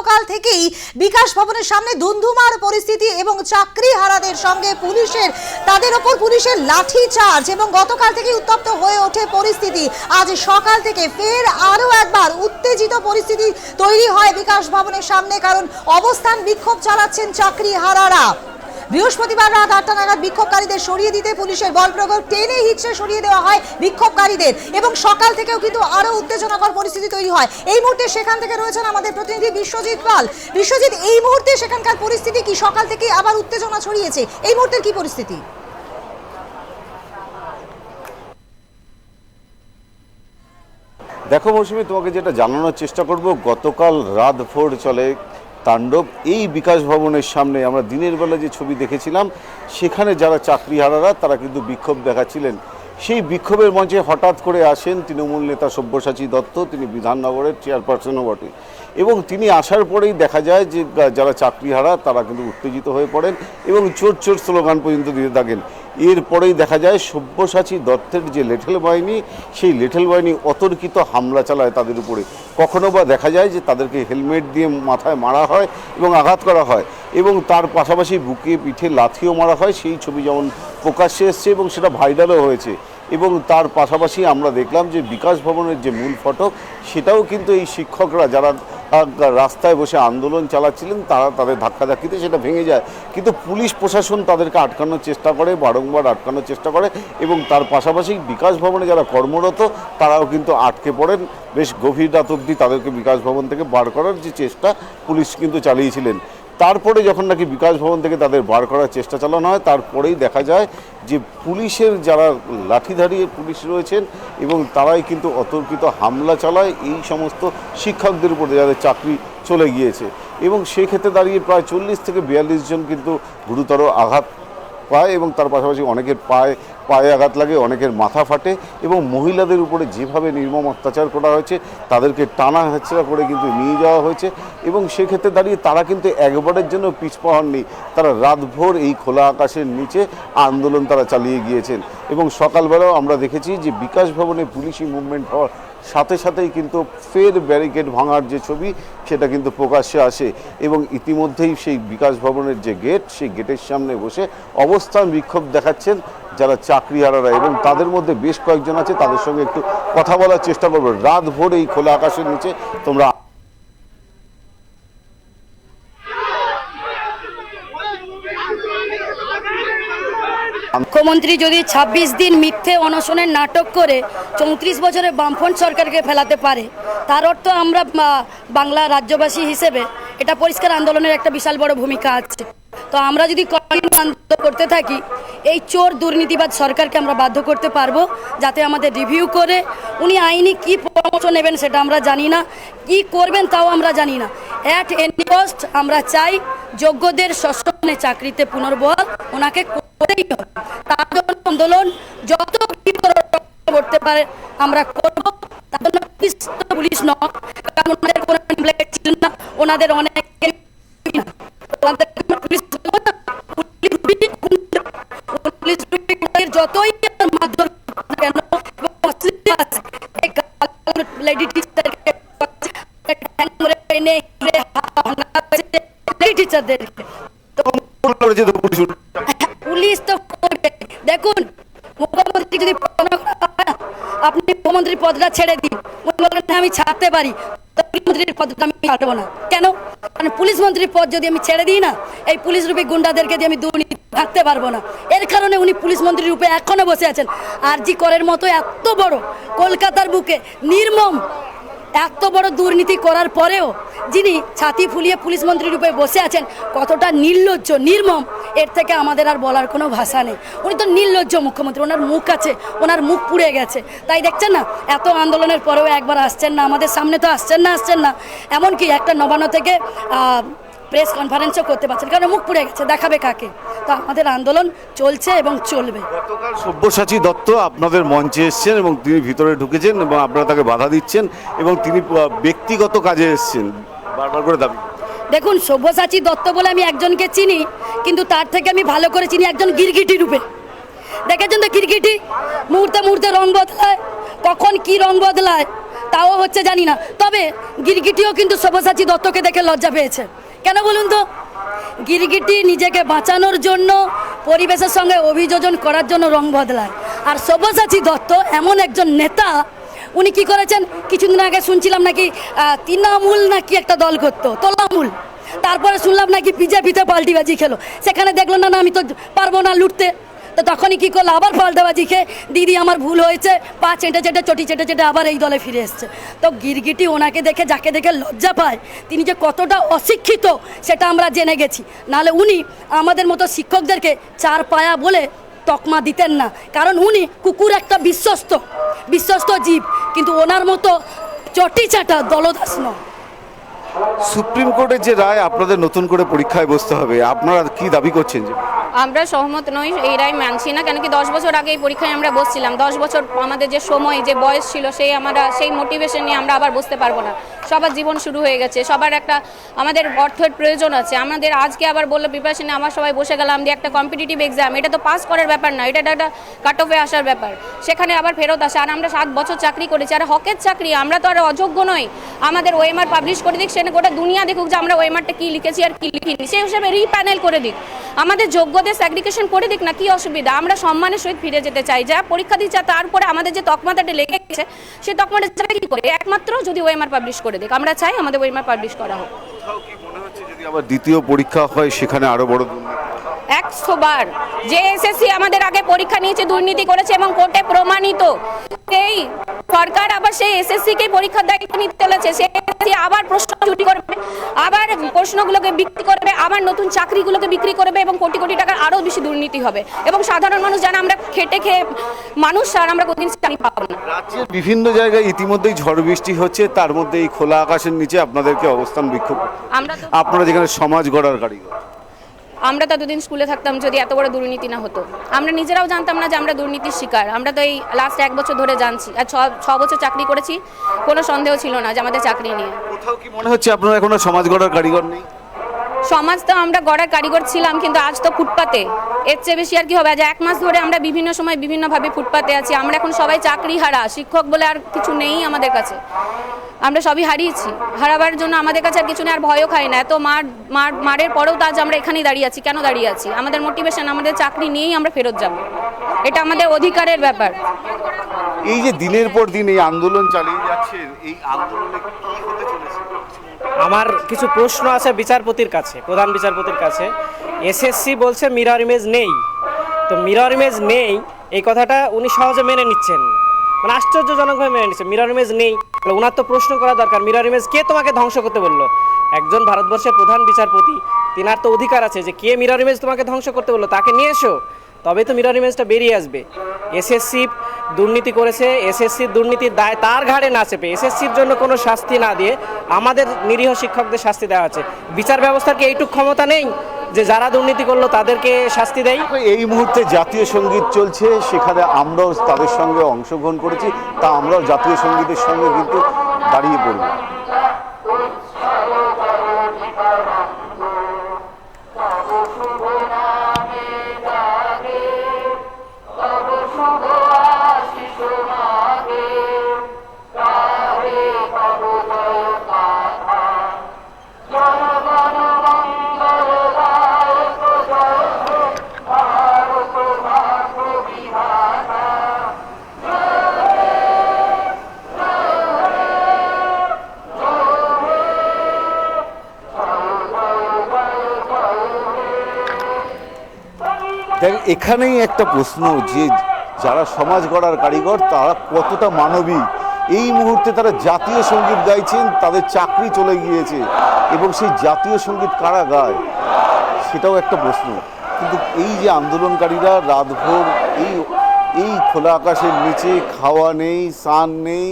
গতকাল থেকেই বিকাশ ভবনের সামনে ধুন্ধুমার পরিস্থিতি এবং চাকরি হারাদের সঙ্গে পুলিশের, তাদের ওপর পুলিশের লাঠি চার্জ এবং গতকাল থেকে উত্তপ্ত হয়ে ওঠে পরিস্থিতি। আজ সকাল থেকে ফের আরও একবার উত্তেজিত পরিস্থিতি তৈরি হয় বিকাশ ভবনের সামনে, কারণ অবস্থান বিক্ষোভ চালাচ্ছেন চাকরি হারারা বৃহস্পতিবার রাত আটটা নাগাদ বিক্ষোভকারীদের সরিয়ে দিতে পুলিশের বল প্রয়োগ টেনে হিচড়ে সরিয়ে দেওয়া হয় বিক্ষোভকারীদের। এবং সকাল থেকেও কিন্তু আরও উত্তেজনাকর পরিস্থিতি তৈরি হয়। এই মুহূর্তে সেখান থেকে রয়েছেন আমাদের প্রতিনিধি বিশ্বজিৎ পাল। বিশ্বজিৎ, এই মুহূর্তে সেখানকার পরিস্থিতি কি? সকাল থেকে আবার উত্তেজনা ছড়িয়েছে। এই মুহূর্তের কি পরিস্থিতি? দেখো মৌসুমি, তোমাকে যেটা জানানোর চেষ্টা করব, গতকাল রাত ভোর চলে তাণ্ডব এই বিকাশ ভবনের সামনে আমরা দিনের বেলা যে ছবি দেখেছিলাম, সেখানে যারা চাকরিহারারা, তারা কিন্তু বিক্ষোভ দেখাচ্ছিলেন। সেই বিক্ষোভের মঞ্চে হঠাৎ করে আসেন তৃণমূল নেতা সব্যসাচী দত্ত, তিনি বিধাননগরের চেয়ারপারসনও বটে। এবং তিনি আসার পরেই দেখা যায় যে, যারা চাকরিহারা, তারা কিন্তু উত্তেজিত হয়ে পড়েন এবং চোর চোর স্লোগান পর্যন্ত দিয়ে থাকেন। এরপরেই দেখা যায় সব্যসাচী দত্তের যে লেঠেল বাহিনী, সেই লেঠেল বাহিনী অতর্কিত হামলা চালায় তাদের উপরে। কখনো বা দেখা যায় যে তাদেরকে হেলমেট দিয়ে মাথায় মারা হয় এবং আঘাত করা হয় এবং তার পাশাপাশি বুকে পিঠে লাথিও মারা হয়, সেই ছবি যেমন প্রকাশ্যে এসছে এবং সেটা ভাইরালও হয়েছে। এবং তার পাশাপাশি আমরা দেখলাম যে বিকাশ ভবনের যে মূল ফটক, সেটাও কিন্তু এই শিক্ষকরা যারা রাস্তায় বসে আন্দোলন চালাচ্ছিলেন, তারা তাদের ধাক্কাধাক্কিতে সেটা ভেঙে যায়। কিন্তু পুলিশ প্রশাসন তাদেরকে আটকানোর চেষ্টা করে, বারংবার আটকানোর চেষ্টা করে এবং তার পাশাপাশি বিকাশ ভবনে যারা কর্মরত, তারাও কিন্তু আটকে পড়েন। বেশ গভীর রাত অবধি তাদেরকে বিকাশ ভবন থেকে বার করার যে চেষ্টা পুলিশ কিন্তু চালিয়েছিলেন। তারপরে যখন নাকি বিকাশ ভবন থেকে তাদের বার করার চেষ্টা চালানো হয়, তারপরেই দেখা যায় যে পুলিশের যারা লাঠিধারী পুলিশ রয়েছেন এবং তারাই কিন্তু অতর্কিত হামলা চালায়, এই সমস্ত শিক্ষকদের উপরে যাদের চাকরি চলে গিয়েছে। এবং সেক্ষেত্রে দাঁড়িয়ে প্রায় চল্লিশ থেকে বিয়াল্লিশ জন কিন্তু গুরুতর আঘাত পায় এবং তার পাশাপাশি অনেকের পায়ে পায়ে আঘাত লাগে, অনেকের মাথা ফাটে এবং মহিলাদের উপরে যেভাবে নির্মম অত্যাচার করা হয়েছে, তাদেরকে টানা হেঁচড়া করে কিন্তু নিয়ে যাওয়া হয়েছে এবং সেক্ষেত্রে দাঁড়িয়ে তারা কিন্তু একবারের জন্য পিছপা হননি তারা রাতভর এই খোলা আকাশের নিচে আন্দোলন তারা চালিয়ে গিয়েছেন এবং সকালবেলাও আমরা দেখেছি যে বিকাশ ভবনে পুলিশি মুভমেন্ট হওয়ার সাথে সাথেই কিন্তু ফের ব্যারিকেড ভাঙার যে ছবি, সেটা কিন্তু প্রকাশ্যে আসে এবং ইতিমধ্যেই সেই বিকাশ ভবনের যে গেট, সেই গেটের সামনে বসে অবস্থান বিক্ষোভ দেখাচ্ছেন যারা চাকরি চাকরিহারারা এবং তাদের মধ্যে বেশ কয়েকজন আছে, তাদের সঙ্গে একটু কথা বলার চেষ্টা করব। রাত ভোর এই খোলা আকাশের নিচে তোমরা মুখ্যমন্ত্রী যদি ২৬ দিন মিথ্যে অনশনের নাটক করে চৌত্রিশ বছরের বামফ্রন্ট সরকারকে ফেলাতে পারে, তার অর্থ আমরা বাংলা রাজ্যবাসী হিসেবে এটা পরিষ্কার আন্দোলনের একটা বিশাল বড় ভূমিকা আছে। তো আমরা যদি কন্টিনিউ আন্দোলন করতে থাকি, এই চোর দুর্নীতিবাদ সরকারকে আমরা বাধ্য করতে পারব যাতে আমাদের রিভিউ করে উনি আইনি কি পরামর্শ নেবেন সেটা আমরা জানি না, কি করবেন তাও আমরা জানি না। অ্যাট এনি কস্ট আমরা চাই যোগ্যদের সশ্রমে চাকরিতে পুনর্বহাল, ওনাকে করেই হবে। তার জন্য আন্দোলন যত করতে পারে, আমরা করব। তার জন্য পুলিশ নয়, কারণ ওনাদের কোনো ওনাদের অনেক ছেড়ে দিই। উনি বলবেন আমি ছাড়তে পারি। মন্ত্রীর পদটা আমি ছাড়বো না। কেন? কারণ পুলিশ মন্ত্রীর পদ যদি আমি ছেড়ে দিই না, এই পুলিশ রূপী গুন্ডাদেরকে দিয়ে আমি দুর্নীতি থাকতে পারব না। এর কারণে উনি পুলিশ মন্ত্রীর রূপে এখনও বসে আছেন। আর জি করের মতো এত বড় কলকাতার বুকে নির্মম এত বড় দুর্নীতি করার পরেও যিনি ছাতি ফুলিয়ে পুলিশ মন্ত্রী রূপে বসে আছেন, কতটা নির্লজ্জ, নির্মম, এর থেকে আমাদের আর বলার কোনো ভাষা নেই। উনি তো নির্লজ্জ মুখ্যমন্ত্রী, ওনার মুখ আছে, ওনার মুখ পুড়ে গেছে। তাই দেখছেন না, এত আন্দোলনের পরেও একবার আসছেন না, আমাদের সামনে তো আসছেন না আসছেন না। এমনকি একটা নবান্ন থেকে প্রেস কনফারেন্সও করতে পারছেন কারণ মুখ পুড়ে গেছে দেখাবে কাকে? তো আমাদের আন্দোলন চলছে এবং চলবে। গতকাল সব্যসাচী দত্ত আপনাদের মঞ্চে এসছেন এবং তিনি ভিতরে ঢুকেছেন এবং আপনারা তাকে বাধা দিচ্ছেন এবং তিনি ব্যক্তিগত কাজে এসছেন। বারবার করে দাবি। দেখুন সব্যসাচী দত্ত বলে আমি একজনকে চিনি কিন্তু তার থেকে আমি ভালো করে চিনি একজন গিরগিটি রূপে। দেখেছেন তো গিরগিটি? মুহূর্তে মুহূর্তে রং বদলায়। কখন কি রং বদলায় তাও হচ্ছে জানি না। তবে গিরগিটিও কিন্তু সব্যসাচী দত্তকে দেখে লজ্জা পেয়েছে। কেন বলুন তো? গিরগিটি নিজেকে বাঁচানোর জন্য, পরিবেশের সঙ্গে অভিযোজন করার জন্য রং বদলায়। আর সব্যসাচী দত্ত এমন একজন নেতা, উনি কি করেছেন? কিছুদিন আগে শুনছিলাম নাকি তৃণামূল নাকি একটা দল করতো তোলামূল তারপরে শুনলাম নাকি বিজেপিতে পাল্টিবাজি খেলো। সেখানে দেখল, না না, আমি তো পারব না লুটতে। তো তখনই কী করল? আবার পাল্টাবাজি খেয়ে দিদি আমার ভুল হয়েছে, পা চেটে চেটে, চটি চেটে চেটে আবার এই দলে ফিরে এসছে। তো গিরগিটি ওনাকে দেখে, যাকে দেখে লজ্জা পায়, তিনি যে কতটা অশিক্ষিত সেটা আমরা জেনে গেছি। নাহলে উনি আমাদের মতো শিক্ষকদেরকে চার পায়া বলে তকমা দিতেন না। কারণ উনি কুকুর একটা বিশ্বস্ত বিশ্বস্ত জীব। কিন্তু ওনার মতো চটি চাটা দলদাস নয়। সুপ্রিম কোর্টের যে রায় আপনাদের নতুন করে পরীক্ষায় বসতে হবে, আপনারা কি দাবি করছেন? যে আমরা সহমত নই এই রায় মানছি না, কেন কি দশ বছর আগে এই পরীক্ষায় আমরা বসছিলাম। দশ বছর আমাদের যে সময়, যে বয়স ছিল, সেই আমরা, সেই মোটিভেশন নিয়ে আমরা আবার বসতে পারব না। সবার জীবন শুরু হয়ে গেছে, সবার একটা আমাদের অর্থের প্রয়োজন আছে। আমাদের আজকে আবার বলল প্রিপারেশনে আমার সবাই বসে গেলাম দিয়ে একটা কম্পিটিটিভ এক্সাম এটা তো পাস করার ব্যাপার না, এটা একটা কাট অফে আসার ব্যাপার। সেখানে আবার ফেরত আসে, আর আমরা সাত বছর চাকরি করেছি, আর হকের চাকরি, আমরা তো আর অযোগ্য নই। আমাদের ওএমআর পাবলিশ করে দিক সেটা গোটা দুনিয়া দেখুক যে আমরা ওএমআরটা কী লিখেছি আর কী লিখিনি। সেই হিসাবে রিপ্যানেল করে দিক। আমাদের যোগ্যদের স্যাগ্রিকেশন করে দিক না কি অসুবিধা? আমরা সম্মানের সহিত ফিরে যেতে চাই। যা পরীক্ষা দিচ্ছে তারপরে আমাদের যে তকমাতাটা লেগে গেছে সেই তকমাটা কি করে? একমাত্র যদি ওয়েমার পাবলিশ করে দিক। আমরা চাই আমাদের ওয়েমার পাবলিশ করা হোক। যদি আবার দ্বিতীয় পরীক্ষা হয় সেখানে আরও বড় একশো বার। যে এসএসসি আমাদের আগে পরীক্ষা নিয়েছে দুর্নীতি করেছে এবং কোর্টে প্রমাণিত। সেই সরকার আবার সেই এসএসসি কে পরীক্ষার দায়িত্ব নিতে চলেছে। সে আবার প্রশ্ন চুরি করবে আবার প্রশ্নগুলোকে বিক্রি করবে আবার নতুন চাকরিগুলোকে বিক্রি করবে এবং কোটি কোটি টাকার আরও বেশি দুর্নীতি হবে। এবং সাধারণ মানুষ জানা আমরা খেটে খেয়ে মানুষ আর আমরা কোনদিন চাকরি পাবো না। রাজ্যের বিভিন্ন জায়গায় ইতিমধ্যেই ঝড় বৃষ্টি হচ্ছে তার মধ্যে এই খোলা আকাশের নিচে আপনাদেরকে অবস্থান বিক্ষোভ আমরা আপনারা যেখানে সমাজ গড়ার কারিগর। আমরা ততদিন স্কুলে থাকতাম যদি এত বড় দুর্নীতি না হতো। আমরা নিজেরাও জানতাম না যে আমরা দুর্নীতির শিকার। আমরা তো এই লাস্ট এক বছর ধরে জানছি। আর ছ বছর চাকরি করেছি, কোনো সন্দেহ ছিল না যে আমাদের চাকরি নিয়ে। কোথাও কি মনে হচ্ছে আপনারা এখনও সমাজ গড়ার কারিগর নেই? সমাজ তো আমরা গড়ার কারিগর ছিলাম, কিন্তু আজ তো ফুটপাতে। এর চেয়ে বেশি আর কি হবে? আজ এক মাস ধরে আমরা বিভিন্ন সময় বিভিন্নভাবে ফুটপাতে আছি। আমরা এখন সবাই চাকরি হারা শিক্ষক বলে আর কিছু নেই আমাদের কাছে। আমরা সবই হারিয়েছি। হারাবার জন্য আমাদের কাছে আর কিছু নেই, আর ভয়ও খাই না। এত মার মার, মারের পরেও তো আজ আমরা এখানেই দাঁড়িয়ে আছি। কেন দাঁড়িয়ে আছি? আমাদের মোটিভেশন আমাদের চাকরি নিয়েই আমরা ফেরত যাব। এটা আমাদের অধিকারের ব্যাপার। এই যে দিনের পর দিন এই আন্দোলন চালিয়ে যাচ্ছেন এই আন্দোলনে কি আমার কিছু প্রশ্ন আছে বিচারপতির কাছে, প্রধান বিচারপতির কাছে। এসএসসি বলছে মিরর ইমেজ নেই। তো মিরর ইমেজ নেই, এই কথাটা উনি সহজে মেনে নিচ্ছেন। মানে আশ্চর্যজনকভাবে মেনে নিচ্ছেন। মিরর ইমেজ নেই। ওনার তো প্রশ্ন করা দরকার মিরর ইমেজ কে তোমাকে ধ্বংস করতে বলল? একজন ভারতবর্ষের প্রধান বিচারপতি, তিনার তো অধিকার আছে যে, কে মিরর ইমেজ তোমাকে ধ্বংস করতে বলল? তাকে নিয়ে এসো। তবে তো মিরর ইমেজটা বেরিয়ে আসবে। এসএসসি দুর্নীতি করেছে এসএসসির দুর্নীতির দায় তার ঘাড়ে না চেপে এসএসসির জন্য কোনো শাস্তি না দিয়ে আমাদের নিরীহ শিক্ষকদের শাস্তি দেওয়া আছে বিচার ব্যবস্থার কি এইটুক ক্ষমতা নেই যে যারা দুর্নীতি করল তাদেরকে শাস্তি দেয়? এই মুহূর্তে জাতীয় সংগীত চলছে, সেখানে আমরাও তাদের সঙ্গে অংশগ্রহণ করেছি, তা আমরাও জাতীয় সঙ্গীতের সঙ্গে কিন্তু দাঁড়িয়ে পড়ব। দেখ, এখানেই একটা প্রশ্ন যে যারা সমাজ গড়ার কারিগর, তারা কতটা মানবিক এই মুহূর্তে তারা জাতীয় সংগীত গাইছেন, তাদের চাকরি চলে গিয়েছে, এবং সেই জাতীয় সংগীত কারা গায়? সেটাও একটা প্রশ্ন। কিন্তু এই যে আন্দোলনকারীরা রাতভর এই এই খোলা আকাশের নিচে খাওয়া নেই, স্নান নেই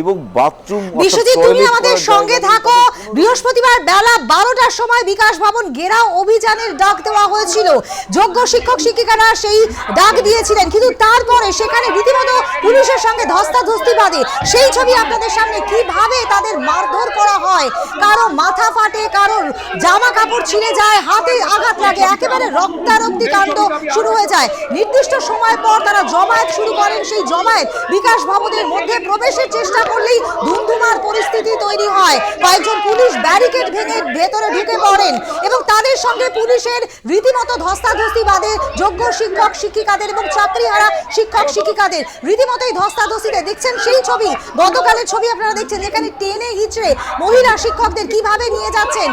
এবং বাথরুম বিশ্বজিৎ তুমি আমাদের সঙ্গে থাকো। বৃহস্পতিবার বেলা বারোটার সময় বিকাশ ভবন ঘেরাও অভিযানের ডাক দেওয়া হয়েছিল। যোগ্য শিক্ষক শিক্ষিকারা সেই ডাক দিয়েছিলেন। কিন্তু তারপরে সেখানে রীতিমতো পুলিশের সঙ্গে ধস্তাধস্তি বাদে সেই ছবি আপনাদের সামনে কীভাবে তাদের মারধর করা হয়? কারও মাথা ফাটে কারও জামা কাপড় ছিঁড়ে যায় হাতে আঘাত লাগে একেবারে রক্তারক্তি কাণ্ড শুরু হয়ে যায়। নির্দিষ্ট সময় পর তারা জমায়েত শুরু করেন। সেই জমায়েত বিকাশ ভবনের মধ্যে প্রবেশের চেষ্টা চেষ্টা করলেই ধুমধুমার পরিস্থিতি তৈরি হয় কয়েকজন পুলিশ ব্যারিকেড ভেঙে ভেতরে ঢুকে পড়েন এবং তাদের সঙ্গে পুলিশের রীতিমতো ধস্তাধস্তি বাদে যোগ্য শিক্ষক, শিক্ষিকাদের এবং চাকরিহারা শিক্ষক, শিক্ষিকাদের। রীতিমতোই ধস্তাধস্তিতে দেখছেন সেই ছবি, গতকালের ছবি আপনারা দেখছেন, যেখানে টেনে হিচড়ে মহিলা শিক্ষকদের কীভাবে নিয়ে যাচ্ছেন?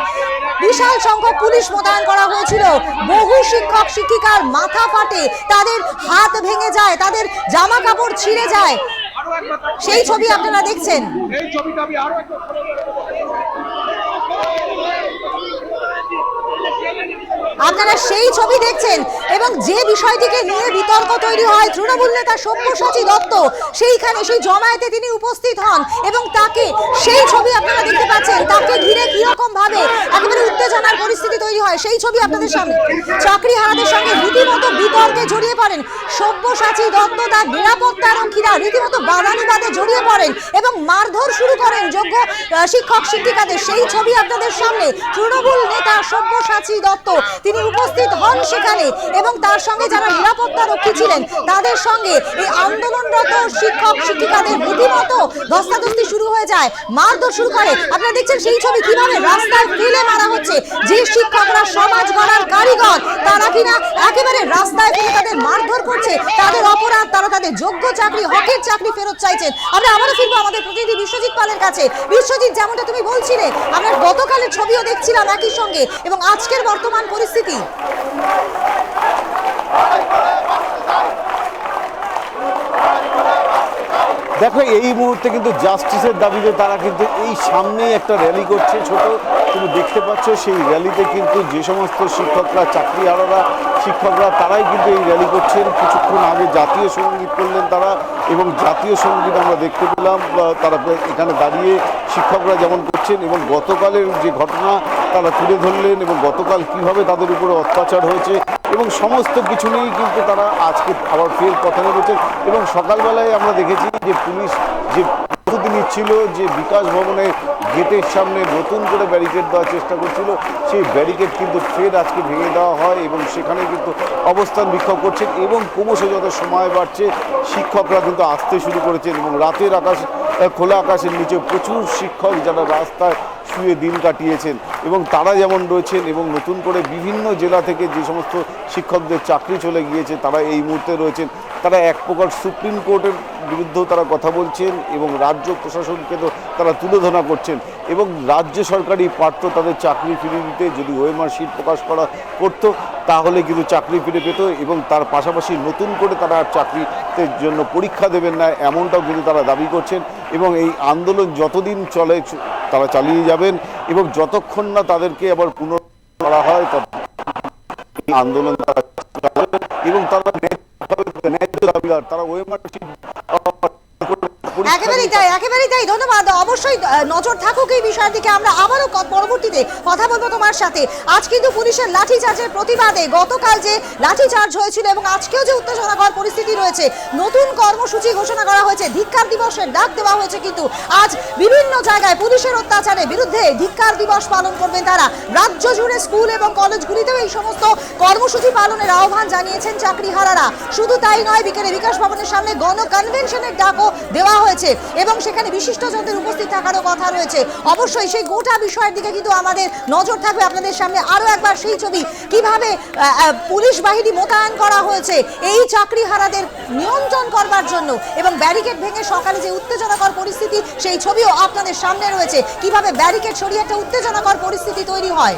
বিশাল সংখ্যক পুলিশ মোতায়েন করা হয়েছিল। বহু শিক্ষক, শিক্ষিকার মাথা ফাটে, তাদের হাত ভেঙে যায়, তাদের জামা কাপড় ছিঁড়ে যায়। সেই ছবি আপনারা দেখছেন। এই ছবিটা আমি আরও একবার আপনারা সেই ছবি দেখছেন। এবং যে বিষয়টিকে নিয়ে বিতর্ক তৈরি হয়, তৃণমূল নেতা সব্যসাচী দত্ত, সেইখানে সেই জমায়েতে তিনি উপস্থিত হন এবং তাকে সেই ছবি আপনারা দেখতে পাচ্ছেন। তাকে ঘিরে কীরকম ভাবে একেবারে উত্তেজনার পরিস্থিতি তৈরি হয়, সেই ছবি আপনাদের সামনে। চাকরি হারাদের সঙ্গে রীতিমতো বিতর্কে জড়িয়ে পড়েন। সব্যসাচী দত্ত তার নিরাপত্তা রক্ষীরা রীতিমতো বাদানুবাদে জড়িয়ে পড়েন এবং মারধর শুরু করেন যোগ্য শিক্ষক শিক্ষিকাদের। সেই ছবি আপনাদের সামনে, তৃণমূল নেতা সব্যসাচী দত্ত, তিনি উপস্থিত হন সেখানে এবং তার সঙ্গে যারা নিরাপত্তা রক্ষী ছিলেন, তাদের সঙ্গে এই আন্দোলনরত শিক্ষক, শিক্ষিকাদের রীতিমতো ধস্তাধস্তি শুরু হয়ে যায়, মারধর শুরু করে। আপনারা দেখছেন সেই ছবি কীভাবে রাস্তায় ফেলে মারা হচ্ছে, যে শিক্ষকরা সমাজ গড়ার কারিগর, তারা কিনা একেবারে রাস্তায় ফেলে তাদের মারধর করছে, তাদের অপরাধ, তারা তাদের যোগ্য চাকরি, হকের চাকরি ফেরত চাইছেন। আমরা আবারও ফিরবো আমাদের প্রতিনিধি বিশ্বজিৎ পালের কাছে। বিশ্বজিৎ, যেমনটা তুমি বলছিলে, আমরা গতকালের ছবিও দেখছিলাম একই সঙ্গে, এবং আজকের বর্তমান পরিস্থিতি? দেখো, এই মুহূর্তে কিন্তু জাস্টিসের দাবিতে তারা কিন্তু এই সামনেই একটা র্যালি করছে। ছোট, তুমি দেখতে পাচ্ছ, সেই র্যালিতে কিন্তু যে সমস্ত শিক্ষকরা চাকরি হারারা শিক্ষকরা, তারাই কিন্তু এই র্যালি করছেন। কিছুক্ষণ আগে জাতীয় সংগীত করলেন তারা এবং জাতীয় সংগীত আমরা দেখতে পেলাম তারা এখানে দাঁড়িয়ে শিক্ষকরা যেমন করছেন এবং গতকালের যে ঘটনা তারা তুলে ধরলেন এবং গতকাল কীভাবে তাদের উপরে অত্যাচার হয়েছে এবং সমস্ত কিছু নিয়েই কিন্তু তারা আজকে আবার ফের কথা নেমেছেন এবং সকালবেলায় আমরা দেখেছি যে পুলিশ যে প্রস্তুতি নিচ্ছিল, যে বিকাশ ভবনে গেটের সামনে নতুন করে ব্যারিকেড দেওয়ার চেষ্টা করছিল, সেই ব্যারিকেড কিন্তু ফের আজকে ভেঙে দেওয়া হয় এবং সেখানে কিন্তু অবস্থান বিক্ষোভ করছেন এবং ক্রমশ যত সময় বাড়ছে, শিক্ষকরা কিন্তু আসতে শুরু করেছেন এবং রাতের আকাশ, খোলা আকাশের নিচে প্রচুর শিক্ষক যারা রাস্তায় শুয়ে দিন কাটিয়েছেন এবং তারা যেমন রয়েছেন এবং নতুন করে বিভিন্ন জেলা থেকে যে সমস্ত শিক্ষকদের চাকরি চলে গিয়েছে, তারা এই মুহূর্তে রয়েছেন। তারা এক প্রকার সুপ্রিম কোর্টের বিরুদ্ধেও তারা কথা বলছেন এবং রাজ্য প্রশাসনকে তো তারা তুলে ধরা করছেন এবং রাজ্য সরকারই পারত তাদের চাকরি ফিরিয়ে দিতে। যদি ওয়েমার শিট প্রকাশ করা করতো, তাহলে কিন্তু চাকরি ফিরে পেত এবং তার পাশাপাশি নতুন করে তারা আর চাকরিতে জন্য পরীক্ষা দেবেন না, এমনটাও কিন্তু তারা দাবি করছেন এবং এই আন্দোলন যতদিন চলে, তারা চালিয়ে যাবেন এবং যতক্ষণ না তাদেরকে আবার পুনর করা হয় আন্দোলন এবং তারা তারা ওয়েমার শিট একেবারেই তাই একেবারেই তাই। ধন্যবাদ। অবশ্যই নজর থাকুক এই বিষয়ের দিকে। আমরা আবারও পরবর্তীতে কথা বলব তোমার সাথে। আজ কিন্তু পুলিশের লাঠিচার্জের প্রতিবাদে গতকাল যে লাঠিচার্জ হয়েছিল এবং আজকেও যে উত্তেজনাকর পরিস্থিতি রয়েছে নতুন কর্মসূচি ঘোষণা করা হয়েছে। ধিক্কার দিবসের ডাক দেওয়া হয়েছে কিন্তু আজ বিভিন্ন জায়গায় পুলিশের অত্যাচারের বিরুদ্ধে ধিক্কার দিবস পালন করবেন তারা। রাজ্য জুড়ে স্কুল এবং কলেজগুলিতেও এই সমস্ত কর্মসূচি পালনের আহ্বান জানিয়েছেন চাকরিহারারা। শুধু তাই নয় বিকেলে বিকাশ ভবনের সামনে গণ কনভেনশনের ডাকও দেওয়া হয়েছে। এবং সেখানে বিশিষ্টজনদের উপস্থিত থাকারও কথা রয়েছে। অবশ্যই সেই গোটা বিষয়ের দিকে কিন্তু আমাদের নজর থাকবে আপনাদের সামনে। আরও একবার সেই ছবি, কীভাবে পুলিশ বাহিনী মোতায়েন করা হয়েছে, এই চাকরিহারাদের নিয়ন্ত্রণ করবার জন্য এবং ব্যারিকেড ভেঙে সকালে যে উত্তেজনাকর পরিস্থিতি, সেই ছবিও আপনাদের সামনে রয়েছে। কীভাবে ব্যারিকেড সরিয়ে একটা উত্তেজনাকর পরিস্থিতি তৈরি হয়?